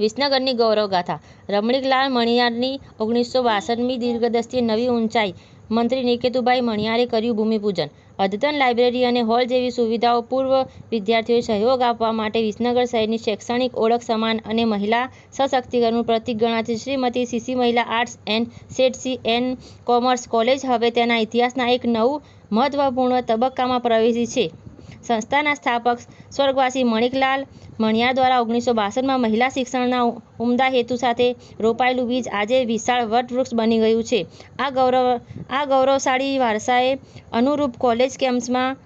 વિસનગરની ગૌરવગાથા રમણીકલાલ મણિયારની ઓગણીસો બાસઠમી દીર્ઘદસ્તી નવી ઊંચાઈ મંત્રી નિકેતુભાઈ મણિયારે કર્યું ભૂમિપૂજન. અદ્યતન લાઇબ્રેરી અને હોલ જેવી સુવિધાઓ પૂર્વ વિદ્યાર્થીઓએ સહયોગ આપવા માટે વિસનગર શહેરની શૈક્ષણિક ઓળખ સમાન અને મહિલા સશક્તિકરણનું પ્રતીક ગણાતી શ્રીમતી સીસી મહિલા આર્ટ્સ એન્ડ સેટસી એન કોમર્સ કોલેજ હવે તેના ઇતિહાસના એક નવું મહત્વપૂર્ણ તબક્કામાં પ્રવેશી છે. સંસ્થાના સ્થાપક સ્વર્ગવાસી મણિકલાલ મણિયાર દ્વારા ઓગણીસો બાસઠમાં મહિલા શિક્ષણના ઉમદા હેતુ સાથે રોપાયેલું બીજ આજે વિશાળ વટવૃક્ષ બની ગયું છે. આ ગૌરવ, આ ગૌરવશાળી વારસાએ અનુરૂપ કોલેજ કેમ્પસમાં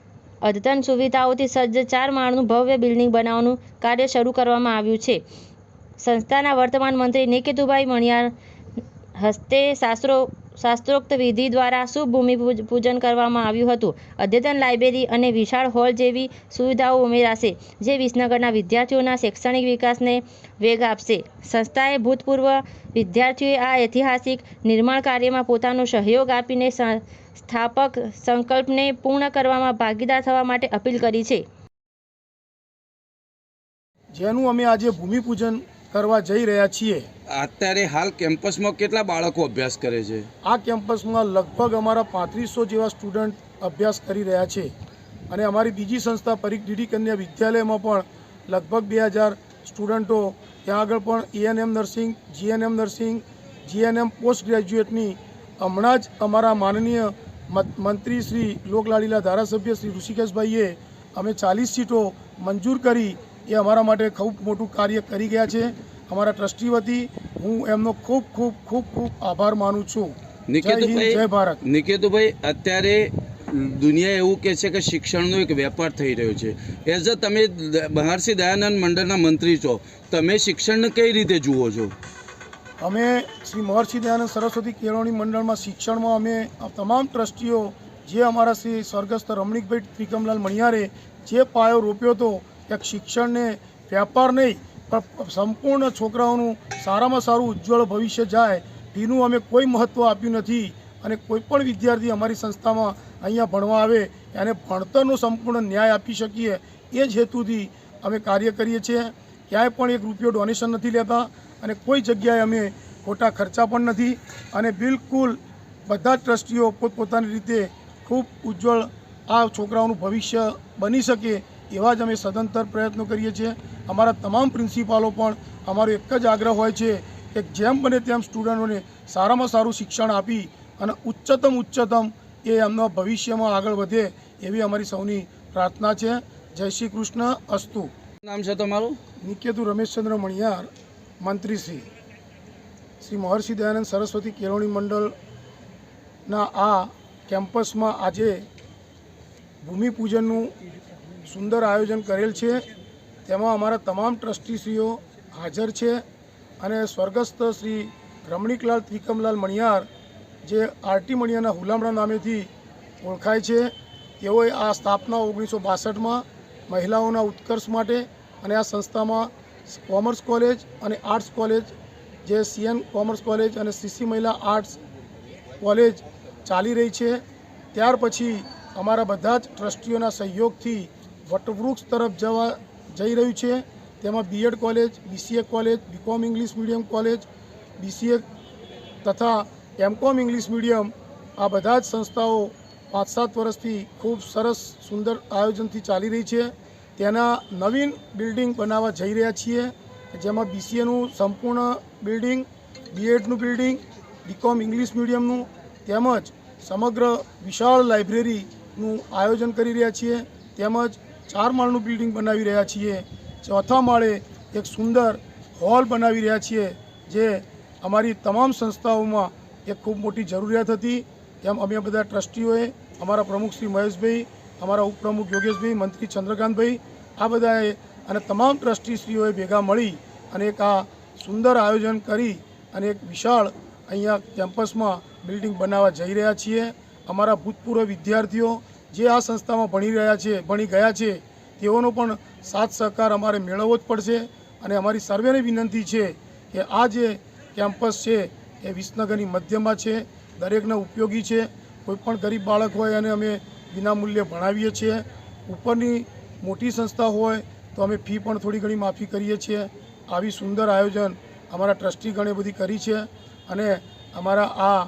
અદ્યતન સુવિધાઓથી સજ્જ ચાર માળનું ભવ્ય બિલ્ડિંગ બનાવવાનું કાર્ય શરૂ કરવામાં આવ્યું છે. સંસ્થાના વર્તમાન મંત્રી નિકેતુભાઈ મણિયાર હસ્તે શાસ્ત્રો શાસ્ત્રોક્ત વિધિ દ્વારા શુભ ભૂમિ પૂજન કરવામાં આવ્યું હતું. અદ્યતન લાઇબ્રેરી અને વિશાળ હોલ જેવી સુવિધાઓ ઉમેરાશે, જે વિસનગરના વિદ્યાર્થીઓના શૈક્ષણિક વિકાસને વેગ આપશે. સંસ્થાએ ભૂતપૂર્વ વિદ્યાર્થીઓએ આ ઐતિહાસિક નિર્માણ કાર્યમાં પોતાનો સહયોગ આપીને સ્થાપક સંકલ્પને પૂર્ણ કરવામાં ભાગીદાર થવા માટે અપીલ કરી છે. જેનું અમે આજે ભૂમિપૂજન કરવા જઈ રહ્યા છીએ. અત્યારે હાલ કેમ્પસમાં કેટલા બાળકો અભ્યાસ કરે છે? આ કેમ્પસમાં લગભગ અમારા પાંત્રીસો જેવા સ્ટુડન્ટ અભ્યાસ કરી રહ્યા છે. અને અમારી બીજી સંસ્થા પરીખ ડીડી કન્યા વિદ્યાલયમાં પણ લગભગ બે હજાર સ્ટુડન્ટો ત્યાં આગળ પણ ANM nursing GNM nursing GNM post ગ્રેજ્યુએટની હમણાં જ અમારા માનનીય મત- મંત્રી શ્રી લોકલાડીલા ધારાસભ્ય શ્રી ઋષિકેશભાઈએ અમે ચાલીસ સીટો મંજૂર કરી એ અમારા માટે ખૂબ મોટું કાર્ય કરી ગયા છે. અમારા ટ્રસ્ટી વતી હું એમનો ખૂબ ખૂબ ખૂબ ખૂબ આભાર માનું છું. હિન્દ જય ભારત. નિકેતુભાઈ નિકેતુભાઈ અત્યારે દુનિયા એવું કહે છે કે શિક્ષણનો એક વેપાર થઈ રહ્યો છે. એઝ અ તમે મહર્ષિ દયાનંદ મંડળના મંત્રી છો. તમે શિક્ષણને કઈ રીતે જુઓ છો? અમે શ્રી મહર્ષિ દયાનંદ સરસ્વતી કેળવણી મંડળમાં શિક્ષણમાં અમે તમામ ટ્રસ્ટીઓ જે અમારા શ્રી સ્વર્ગસ્થ રમણીકભાઈ ત્રિકમલાલ મણિયારે જે પાયો રોપ્યો હતો કે શિક્ષણને વ્યાપાર નહીં, પણ સંપૂર્ણ છોકરાઓનું સારામાં સારું ઉજ્જવળ ભવિષ્ય જાય એનું અમે કોઈ મહત્ત્વ આપ્યું નથી. અને કોઈ પણ વિદ્યાર્થી અમારી સંસ્થામાં અહીંયા ભણવા આવે, એને ભણતરનો સંપૂર્ણ ન્યાય આપી શકીએ, એ જ હેતુથી અમે કાર્ય કરીએ છીએ. ક્યાંય પણ એક રૂપિયો ડોનેશન નથી લેતા અને કોઈ જગ્યાએ અમે ખોટા ખર્ચા પણ નથી. અને બિલકુલ બધા જ ટ્રસ્ટીઓ પોતપોતાની રીતે ખૂબ ઉજ્જવળ આ છોકરાઓનું ભવિષ્ય બની શકે એવા જ અમે સદંતર પ્રયત્નો કરીએ છીએ. અમારા તમામ પ્રિન્સિપાલો પણ અમારો એક જ આગ્રહ હોય છે કે જેમ બને તેમ સ્ટુડન્ટોને સારામાં સારું શિક્ષણ આપી અને ઉચ્ચતમ ઉચ્ચતમ એ એમના ભવિષ્યમાં આગળ વધે એવી અમારી સૌની પ્રાર્થના છે. જય શ્રી કૃષ્ણ અસ્તુ. નામ છે તમારું? નિકેતુ રમેશચંદ્ર મણિયાર મંત્રીશ્રી શ્રી મહર્ષિ દયાનંદ સરસ્વતી કેળવણી મંડળના આ કેમ્પસમાં આજે ભૂમિપૂજનનું સુંદર આયોજન કરેલ છે. તેમાં અમારા તમામ ટ્રસ્ટીશ્રીઓ હાજર છે અને સ્વર્ગસ્થ શ્રી રમણીકલાલ ત્રિકમલાલ મણિયાર, જે આરટી મણિયારના હુલામણા નામેથી ઓળખાય છે. તેઓએ આ સ્થાપના ઓગણીસો બાસઠમાં મહિલાઓના ઉત્કર્ષ માટે અને આ સંસ્થામાં કોમર્સ કોલેજ અને આર્ટ્સ કોલેજ, જે સીએન કોમર્સ કોલેજ અને સીસી મહિલા આર્ટ્સ કોલેજ ચાલી રહી છે. ત્યાર પછી અમારા બધા જ ટ્રસ્ટીઓના સહયોગથી વટવૃક્ષ તરફ જવા જઈ રહ્યું છે. તેમાં B Ed college BCA college B Com English medium college BCA તથા એમકોમ ઇંગ્લિશ મીડિયમ આ બધા જ સંસ્થાઓ પાંચ સાત વર્ષથી ખૂબ સરસ, સુંદર આયોજનથી ચાલી રહી છે. તેના નવીન બિલ્ડિંગ બનાવવા જઈ રહ્યા છીએ. જેમાં બીસીએનું સંપૂર્ણ બિલ્ડિંગ બીએડનું બિલ્ડિંગ બીકોમ ઇંગ્લિશ મીડિયમનું તેમજ સમગ્ર વિશાળ લાઇબ્રેરીનું આયોજન કરી રહ્યા છીએ. તેમજ ચાર માળનું બિલ્ડિંગ બનાવી રહ્યા છીએ. ચોથા માળે એક સુંદર હોલ બનાવી રહ્યા છીએ, જે અમારી તમામ સંસ્થાઓમાં એક ખૂબ મોટી જરૂરિયાત હતી. તેમ અમે બધા ટ્રસ્ટીઓએ, અમારા પ્રમુખ શ્રી મહેશભાઈ, અમારા ઉપપ્રમુખ યોગેશભાઈ, મંત્રી ચંદ્રકાંતભાઈ, આ બધાએ અને તમામ ટ્રસ્ટીશ્રીઓએ ભેગા મળી અને એક આ સુંદર આયોજન કરી અને એક વિશાળ અહીંયા કેમ્પસમાં બિલ્ડિંગ બનાવવા જઈ રહ્યા છીએ. અમારા ભૂતપૂર્વ વિદ્યાર્થીઓ જે આ સંસ્થામાં ભણી રહ્યા છે, ભણી ગયા છે, તેઓનો પણ સાથ સહકાર અમારે મેળવવો જ પડશે અને અમારી સર્વેને વિનંતી છે કે આ જે કેમ્પસ છે, એ વિસનગરની મધ્યમાં છે, દરેકને ઉપયોગી છે. કોઈપણ ગરીબ બાળક હોય અને અમે વિનામૂલ્યે ભણાવીએ છીએ. ઉપરની મોટી સંસ્થા હોય તો અમે ફી પણ થોડી ઘણી માફી કરીએ છીએ. આવી સુંદર આયોજન અમારા ટ્રસ્ટી ઘણી બધી કરી છે અને અમારા આ